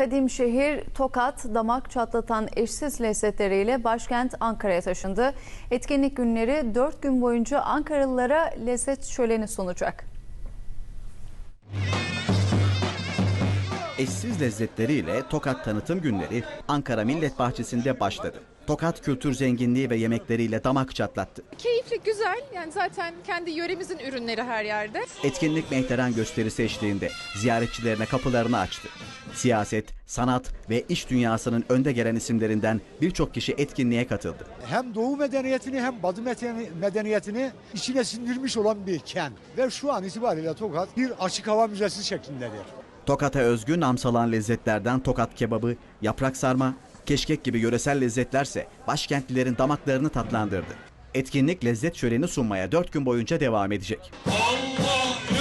Kadim şehir Tokat damak çatlatan eşsiz lezzetleriyle başkent Ankara'ya taşındı. Etkinlik günleri 4 gün boyunca Ankaralılara lezzet şöleni sunacak. Eşsiz lezzetleriyle Tokat tanıtım günleri Ankara Millet Bahçesi'nde başladı. Tokat kültür zenginliği ve yemekleriyle damak çatlattı. Keyifli, güzel. Yani zaten kendi yöremizin ürünleri her yerde. Etkinlik mehteran gösterisi eşliğinde ziyaretçilerine kapılarını açtı. Siyaset, sanat ve iş dünyasının önde gelen isimlerinden birçok kişi etkinliğe katıldı. hem Doğu medeniyetini hem Batı medeni- medeniyetini içine sindirmiş olan bir kent. Ve şu an itibariyle Tokat bir açık hava müzesi şeklindedir. Tokat'a özgü namsalan lezzetlerden tokat kebabı, yaprak sarma, keşkek gibi yöresel lezzetlerse başkentlilerin damaklarını tatlandırdı. Etkinlik lezzet şöleni sunmaya 4 gün boyunca devam edecek. Allah